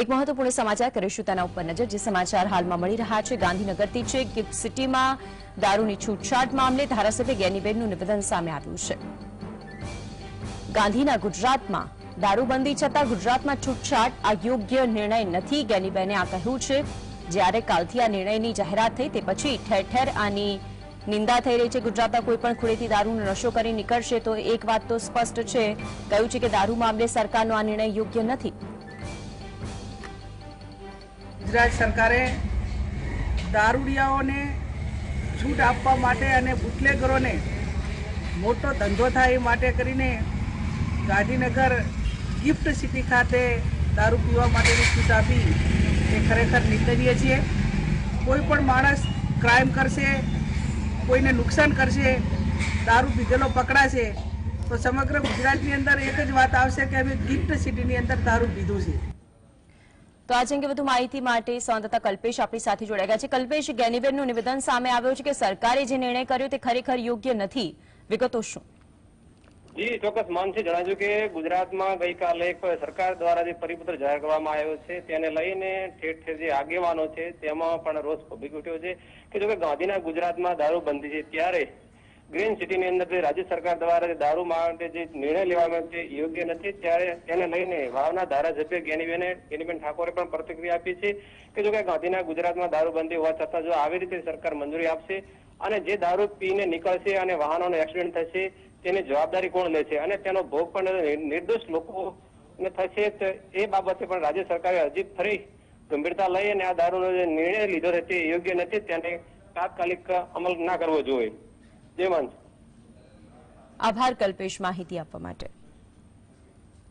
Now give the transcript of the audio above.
એક મહત્વપૂર્ણ સમાચાર કરીશું તેના ઉપર નજર, જે સમાચાર હાલમાં મળી રહ્યા છે. ગાંધીનગરથી છે ગિફ્ટ સિટીમાં દારૂની છૂટછાટ મામલે ધારાસભ્ય ગેનીબેનનું નિવેદન સામે આવ્યું છે. ગાંધીના ગુજરાતમાં દારૂબંધી છતાં ગુજરાતમાં છૂટછાટ, આ યોગ્ય નિર્ણય નથી, ગેનીબેને આ કહ્યું છે. જ્યારે કાલથી આ નિર્ણયની જાહેરાત થઈ, તે પછી ઠેર ઠેર આની નિંદા થઈ રહી છે. ગુજરાતમાં કોઈ પણ ખૂણેથી દારૂનો નશો કરી નીકળશે તો એક વાત તો સ્પષ્ટ છે. કહ્યું છે કે દારૂ મામલે સરકારનો આ નિર્ણય યોગ્ય નથી. ગુજરાત સરકારે દારૂડિયાઓને છૂટ આપવા માટે અને બુટલેગરોને મોટો ધંધો થાય એ માટે કરીને ગાંધીનગર ગિફ્ટ સિટી ખાતે દારૂ પીવા માટેની છૂટ આપી એ ખરેખર નિંદનીય છીએ કોઈ પણ માણસ ક્રાઇમ કરશે, કોઈને નુકસાન કરશે, દારૂ પીધેલો પકડાશે, તો સમગ્ર ગુજરાતની અંદર એક જ વાત આવશે કે અમે ગિફ્ટ સિટીની અંદર દારૂ પીધું છે. તો આજે અંગે વધુ માહિતી માટે સંવાદદાતા કલ્પેશ આપણી સાથે જોડાઈ ગયા છે. કલ્પેશ ગેનીબેનનું નિવેદન સામે આવ્યું છે કે સરકારે જે નિર્ણય કર્યો તે ખરેખર યોગ્ય નથી. વિગતો શું? જી, ચોક્કસ. માનસી જણાવ્યું કે ગુજરાતમાં ગઈકાલે સરકાર દ્વારા જે પરિપત્ર જાહેર કરવામાં આવ્યો છે, તેને લઈને ઠેર ઠેર જે આગેવાનો છે, તેમાં પણ રોષ ભભી ઉઠ્યો છે. કે જો કે ગાંધીના ગુજરાતમાં દારૂ બંધી છે, ત્યારે ગ્રીન સિટીની અંદર જે રાજ્ય સરકાર દ્વારા જે દારૂ માટે જે નિર્ણય લેવામાં છે યોગ્ય નથી. ત્યારે તેને લઈને વાવના ધારાસભ્ય ગેનીબેને ગેનીબેન ઠાકોરે પણ પ્રતિક્રિયા આપી છે કે જો કે ગાંધીના ગુજરાતમાં દારૂ બંધી હોવા છતાં જો આવી રીતે સરકાર મંજૂરી આપશે અને જે દારૂ પીને નીકળશે અને વાહનોનો એક્સિડન્ટ થશે, તેની જવાબદારી કોણ લેશે અને તેનો ભોગ પણ નિર્દોષ લોકો ને થશે એ બાબતે પણ રાજ્ય સરકારે હજી ફરી ગંભીરતા લઈ અને આ દારૂનો જે નિર્ણય લીધો છે તે યોગ્ય નથી. તેને તાત્કાલિક અમલ ના કરવો જોઈએ. જય આભાર કલ્પેશ માહિતી આપવા માટે.